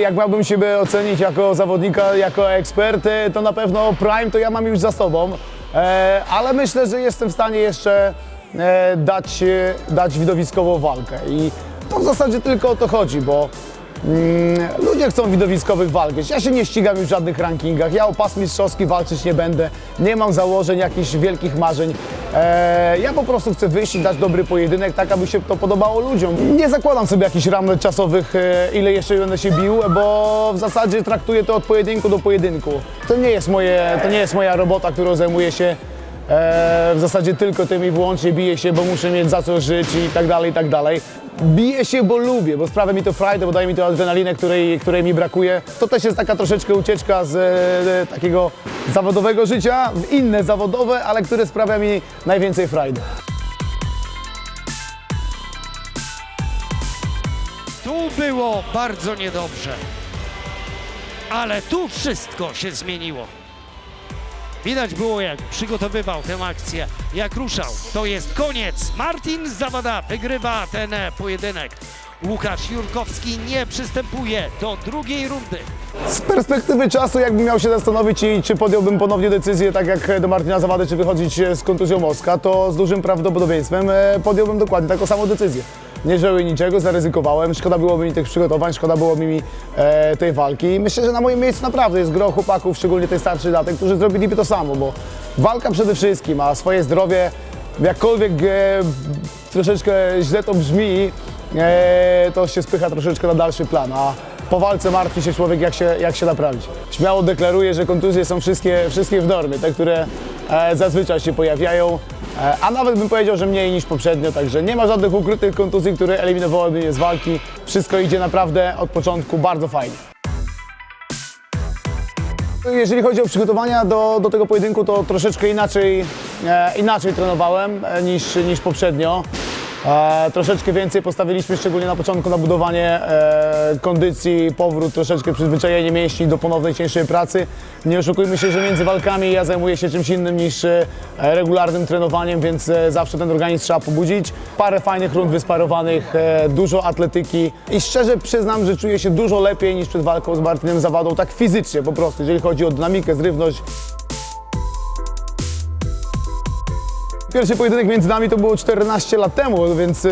Jak miałbym siebie ocenić jako zawodnika, jako ekspert, e, to na pewno Prime to ja mam już za sobą, e, ale myślę, że jestem w stanie jeszcze e, dać, dać widowiskową walkę. I to w zasadzie tylko o to chodzi, bo ludzie chcą widowiskowych walk. Ja się nie ścigam już w żadnych rankingach, ja o pas mistrzowski walczyć nie będę, nie mam założeń, jakichś wielkich marzeń. E, ja po prostu chcę wyjść i dać dobry pojedynek, tak aby się to podobało ludziom. Nie zakładam sobie jakichś ram czasowych, e, ile jeszcze będę się bił, bo w zasadzie traktuję to od pojedynku do pojedynku. To nie jest, moje, to nie jest moja robota, którą zajmuję się e, w zasadzie tylko tym i wyłącznie. Biję się, bo muszę mieć za co żyć i tak dalej, i tak dalej. Biję się, bo lubię, bo sprawia mi to frajdę, bo daje mi to adrenalinę, której, której mi brakuje. To też jest taka troszeczkę ucieczka z e, takiego zawodowego życia w inne zawodowe, ale które sprawia mi najwięcej frajdy. Tu było bardzo niedobrze. Ale tu wszystko się zmieniło. Widać było, jak przygotowywał tę akcję, jak ruszał. To jest koniec. Martin Zawada wygrywa ten pojedynek. Łukasz Jurkowski nie przystępuje do drugiej rundy. Z perspektywy czasu, jakbym miał się zastanowić i czy podjąłbym ponownie decyzję, tak jak do Martina Zawady, czy wychodzić z kontuzją Moska, to z dużym prawdopodobieństwem e, podjąłbym dokładnie taką samą decyzję. Nie żałuję niczego, zaryzykowałem, szkoda byłoby mi tych przygotowań, szkoda byłoby mi e, tej walki. Myślę, że na moim miejscu naprawdę jest gro chłopaków, szczególnie tej starszej daty, którzy zrobiliby to samo, bo walka przede wszystkim, a swoje zdrowie, jakkolwiek e, troszeczkę źle to brzmi, e, to się spycha troszeczkę na dalszy plan, a po walce martwi się człowiek, jak się, jak się naprawić. Śmiało deklaruję, że kontuzje są wszystkie, wszystkie w normie, te, które e, zazwyczaj się pojawiają, a nawet bym powiedział, że mniej niż poprzednio, także nie ma żadnych ukrytych kontuzji, które eliminowałyby mnie z walki. Wszystko idzie naprawdę od początku bardzo fajnie. Jeżeli chodzi o przygotowania do, do tego pojedynku, to troszeczkę inaczej, e, inaczej trenowałem e, niż, niż poprzednio. E, troszeczkę więcej postawiliśmy, szczególnie na początku, na budowanie e, kondycji, powrót, troszeczkę przyzwyczajenie mięśni do ponownej cięższej pracy. Nie oszukujmy się, że między walkami ja zajmuję się czymś innym niż e, regularnym trenowaniem, więc e, zawsze ten organizm trzeba pobudzić. Parę fajnych rund wysparowanych, e, dużo atletyki i szczerze przyznam, że czuję się dużo lepiej niż przed walką z Martinem Zawadą, tak fizycznie po prostu, jeżeli chodzi o dynamikę, zrywność. Pierwszy pojedynek między nami to było 14 lat temu, więc e,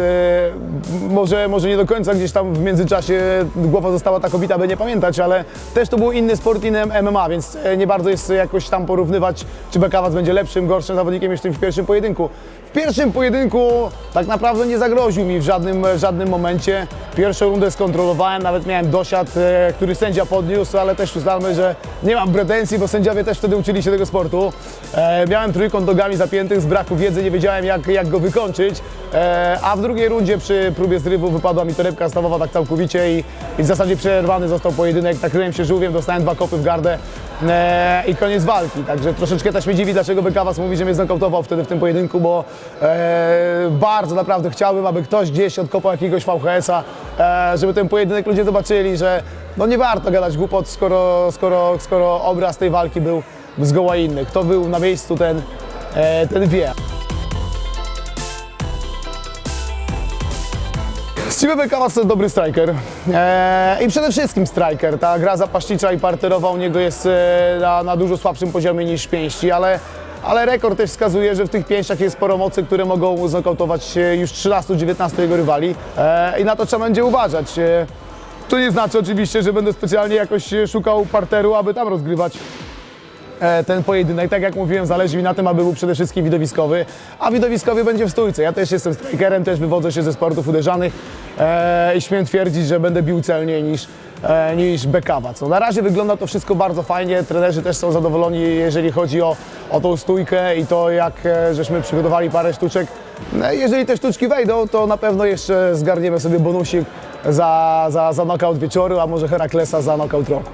może, może nie do końca gdzieś tam w międzyczasie głowa została tak obita, by nie pamiętać, ale też to był inny sport, inny MMA, więc e, nie bardzo jest jakoś tam porównywać, czy Bekawac będzie lepszym, gorszym zawodnikiem niż tym w pierwszym pojedynku. W pierwszym pojedynku tak naprawdę nie zagroził mi w żadnym, żadnym momencie. Pierwszą rundę skontrolowałem, nawet miałem dosiad, e, który sędzia podniósł, ale też ustalmy, że nie mam pretensji, bo sędziowie też wtedy uczyli się tego sportu. E, miałem trójkąt nogami zapiętych, z braku wiedzy nie wiedziałem jak, jak go wykończyć, e, a w drugiej rundzie przy próbie zrywu wypadła mi torebka stawowa tak całkowicie i, i w zasadzie przerwany został pojedynek, nakryłem się żółwiem, dostałem dwa kopy w gardę e, i koniec walki. Także troszeczkę też mnie dziwi, dlaczego Bekawas mówi, że mnie znokautował wtedy w tym pojedynku, bo e, bardzo naprawdę chciałbym, aby ktoś gdzieś odkopał jakiegoś VHS-a, e, żeby ten pojedynek ludzie zobaczyli, że no nie warto gadać głupot, skoro, skoro, skoro obraz tej walki był zgoła inny. Kto był na miejscu, ten, e, ten wie. Steve Bekawas to dobry striker e, i przede wszystkim striker. Ta gra zapaśnicza i parterowa u niego jest e, na, na dużo słabszym poziomie niż pięści, ale, ale rekord też wskazuje, że w tych pięściach jest sporo mocy, które mogą znokautować już 13-19 jego rywali e, i na to trzeba będzie uważać. E, to nie znaczy oczywiście, że będę specjalnie jakoś szukał parteru, aby tam rozgrywać ten pojedynek. Tak jak mówiłem, zależy mi na tym, aby był przede wszystkim widowiskowy, a widowiskowy będzie w stójce. Ja też jestem strikerem, też wywodzę się ze sportów uderzanych e, i śmiem twierdzić, że będę bił celniej niż, e, niż Bekawac. No, na razie wygląda to wszystko bardzo fajnie, trenerzy też są zadowoleni, jeżeli chodzi o, o tą stójkę i to, jak e, żeśmy przygotowali parę sztuczek. Jeżeli te sztuczki wejdą, to na pewno jeszcze zgarniemy sobie bonusik za, za, za knockout wieczoru, a może Heraklesa za knockout roku.